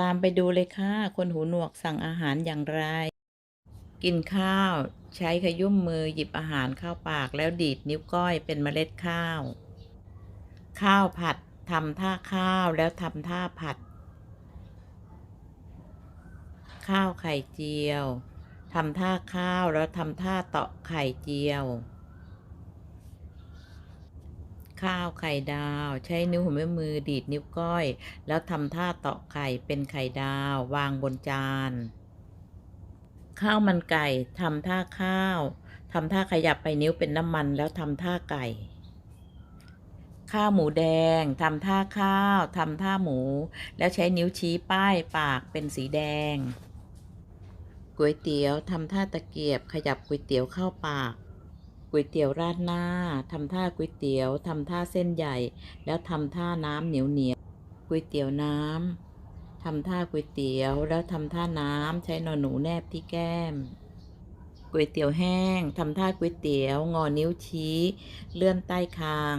ตามไปดูเลยค่ะ คนหูหนวกสั่งอาหารอย่างไร กินข้าว ใช้ขยุ่มมือหยิบอาหารเข้าปากแล้วดีดนิ้วก้อยเป็นเมล็ดข้าว ข้าวผัดทำท่าข้าวแล้วทำท่าผัด ข้าวไข่เจียวทำท่าข้าวแล้วทำท่าเตาะไข่เจียว ข้าวไข่ดาว ใช้นิ้วหัวแม่มือดีดนิ้วก้อย แล้วทำท่าตาะไข่เป็นไข่ดาว วางบนจาน ข้าวมันไก่ทำท่าข้าวทำท่าขยับไปนิ้วเป็นน้ำมันแล้วทำท่าไก่ ข้าวหมูแดงทำท่าข้าวทำท่าหมู แล้วใช้นิ้วชี้ป้ายปากเป็นสีแดงก๋วยเตี๋ยวทำท่าตะเกียบขยับก๋วยเตี๋ยวเข้าปาก ก๋วยเตี๋ยวราดหน้าทำท่าก๋วยเตี๋ยวทำท่าเส้นใหญ่ แล้วทำท่าน้ำเหนียวเหนียวก๋วยเตี๋ยวน้ำทำท่าก๋วยเตี๋ยว แล้วทำท่าน้ำใช้นอนหนูแนบที่แก้มก๋วยเตี๋ยวแห้งทำท่าก๋วยเตี๋ยว งอนิ้วชี้ เลื่อนใต้คาง